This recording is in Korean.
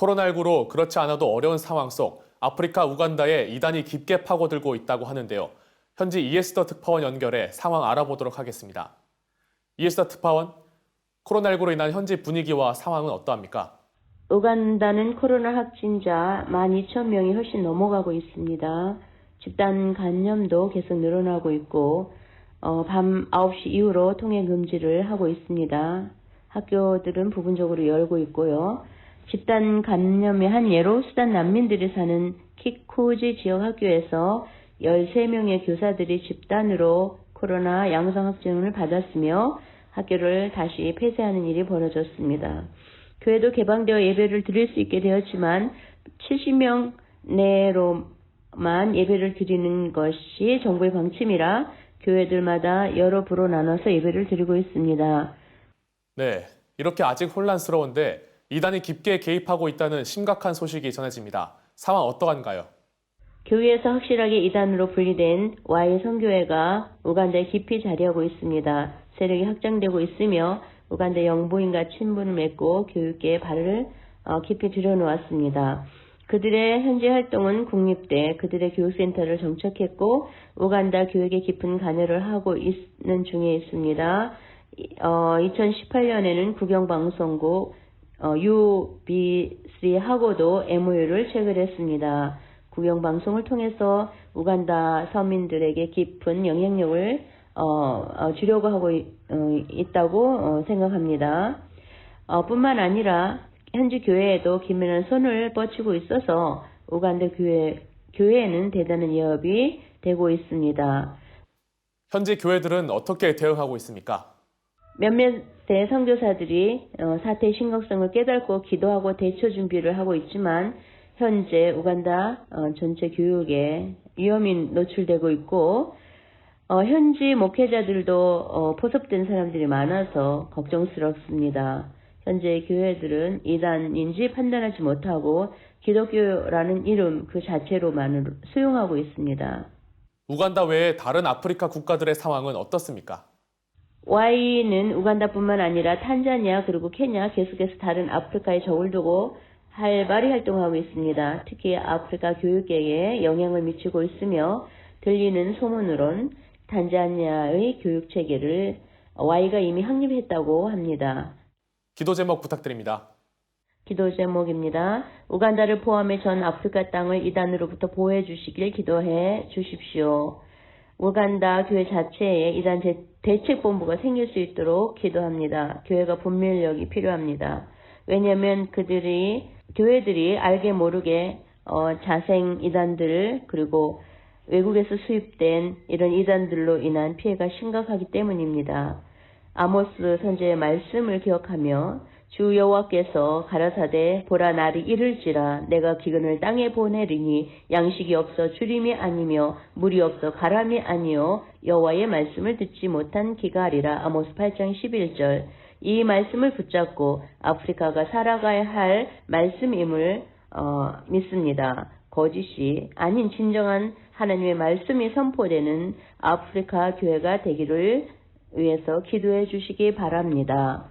코로나19로 그렇지 않아도 어려운 상황 속 아프리카 우간다에 이단이 깊게 파고들고 있다고 하는데요. 현지 이에스더 특파원 연결해 상황 알아보도록 하겠습니다. 이에스더 특파원, 코로나19로 인한 현지 분위기와 상황은 어떠합니까? 우간다는 코로나 확진자 12,000명이 훨씬 넘어가고 있습니다. 집단 감염도 계속 늘어나고 있고 어, 밤 9시 이후로 통행 금지를 하고 있습니다. 학교들은 부분적으로 열고 있고요. 집단 감염의 한 예로 수단 난민들이 사는 키쿠지 지역 학교에서 13명의 교사들이 집단으로 코로나 양성 확진을 받았으며 학교를 다시 폐쇄하는 일이 벌어졌습니다. 교회도 개방되어 예배를 드릴 수 있게 되었지만 70명 내로만 예배를 드리는 것이 정부의 방침이라 교회들마다 여러 부로 나눠서 예배를 드리고 있습니다. 네, 이렇게 아직 혼란스러운데 이단이 깊게 개입하고 있다는 심각한 소식이 전해집니다. 상황 어떠한가요? 교회에서 확실하게 이단으로 분리된 Y 선교회가 우간다에 깊이 자리하고 있습니다. 세력이 확장되고 있으며 우간다 영부인과 친분을 맺고 교육계에 발을 어, 깊이 들여놓았습니다. 그들의 현재 활동은 국립대, 그들의 교육센터를 정착했고 우간다 교육에 깊은 관여를 하고 있는 중에 있습니다. 어, 2018년에는 국영방송국 어, UBC하고도 MOU를 체결했습니다. 국영방송을 통해서 우간다 서민들에게 깊은 영향력을 어, 어, 주려고 하고 있, 다고 생각합니다. 어, 뿐만 아니라 현지 교회에도 긴밀한 손을 뻗치고 있어서 우간다 교회, 교회에는 대단한 예업이 되고 있습니다. 현지 교회들은 어떻게 대응하고 있습니까? 몇몇의 선교사들이 어, 사태의 심각성을 깨닫고 기도하고 대처 준비를 하고 있지만 현재 우간다 어, 전체 교육에 위험이 노출되고 있고 어, 현지 목회자들도 어, 포섭된 사람들이 많아서 걱정스럽습니다. 현재 교회들은 이단인지 판단하지 못하고 기독교라는 이름 그 자체로만을 수용하고 있습니다. 우간다 외에 다른 아프리카 국가들의 상황은 어떻습니까? Y는 우간다뿐만 아니라 탄자니아 그리고 케냐 계속해서 다른 아프리카에 적을 두고 활발히 활동하고 있습니다. 특히 아프리카 교육계에 영향을 미치고 있으며 들리는 소문으론 탄자니아의 교육 체계를 Y가 이미 확립했다고 합니다. 기도 제목 부탁드립니다. 기도 제목입니다. 우간다를 포함해 전 아프리카 땅을 이단으로부터 보호해 주시길 기도해 주십시오. 우간다 교회 자체에 이단 제- 대책본부가 생길 수 있도록 기도합니다. 교회가 분별력이 필요합니다. 왜냐하면 그들이 교회들이 알게 모르게 어, 자생 이단들 그리고 외국에서 수입된 이런 이단들로 인한 피해가 심각하기 때문입니다. 아모스 선제의 말씀을 기억하며 주 여호와께서 가라사대 보라 날이 이를지라 내가 기근을 땅에 보내리니 양식이 없어 주림이 아니며 물이 없어 가람이 아니요 여호와의 말씀을 듣지 못한 기가리라 아모스 8장 11절 이 말씀을 붙잡고 아프리카가 살아가야 할 말씀임을 어, 믿습니다. 거짓이 아닌 진정한 하나님의 말씀이 선포되는 아프리카 교회가 되기를 위해서 기도해 주시기 바랍니다.